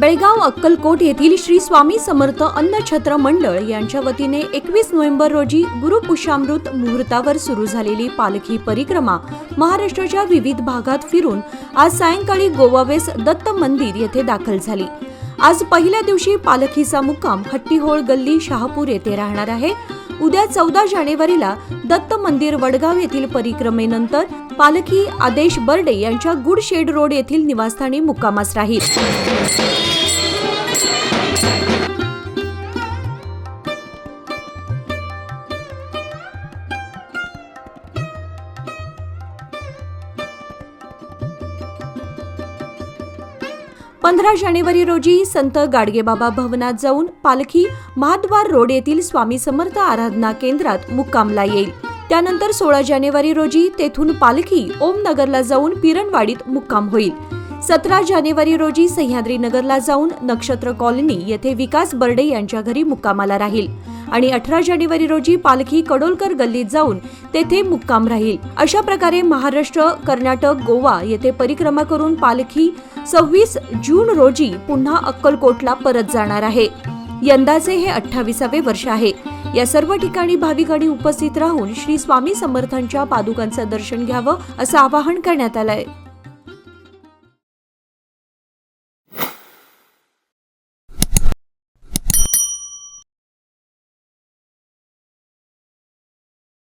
बेळगाव अक्कलकोट येथील श्री स्वामी समर्थ अन्नछत्र मंडळ यांच्या वतीने एकवीस नोव्हेंबर रोजी गुरुपुषामृत मुहूर्तावर सुरू झालेली पालखी परिक्रमा महाराष्ट्राच्या विविध भागात फिरून आज सायंकाळी गोवावेस दत्त मंदिर येथे दाखल झाली. आज पहिल्या दिवशी पालखीचा मुक्काम हट्टीहोळ गल्ली शहापूर येथे राहणार आहे. उद्या चौदा जानेवारीला दत्त मंदिर वडगाव येथील परिक्रमेनंतर पालखी आदेश बर्डे यांच्या गुड शेड रोड येथील निवासस्थानी मुक्कामास राहील. पंधरा जानेवारी रोजी संत गाडगेबाबा भवनात जाऊन पालखी महाद्वार रोड येथील स्वामी समर्थ आराधना केंद्रात मुक्कामला येईल. त्यानंतर सोळा जानेवारी रोजी तेथून पालखी ओमनगरला जाऊन पिरणवाडीत मुक्काम होईल. सतरा जानेवारी रोजी सह्याद्री नगरला जाऊन नक्षत्र कॉलनी येथे विकास बर्डे यांच्या घरी मुक्कामाला राहील. आणि अठरा जानेवारी रोजी पालखी कडोलकर गल्लीत जाऊन तेथे मुक्काम राहील. अशा प्रकारे महाराष्ट्र कर्नाटक गोवा येथे परिक्रमा करून पालखी सव्वीस जून रोजी पुन्हा अक्कलकोटला परत जाणार आहे. यंदाचे हे अठ्ठावीसावे वर्ष आहे. या सर्व ठिकाणी भाविकांनी उपस्थित राहून श्री स्वामी समर्थांच्या पादुकांचं दर्शन घ्यावं असं आवाहन करण्यात आलंय.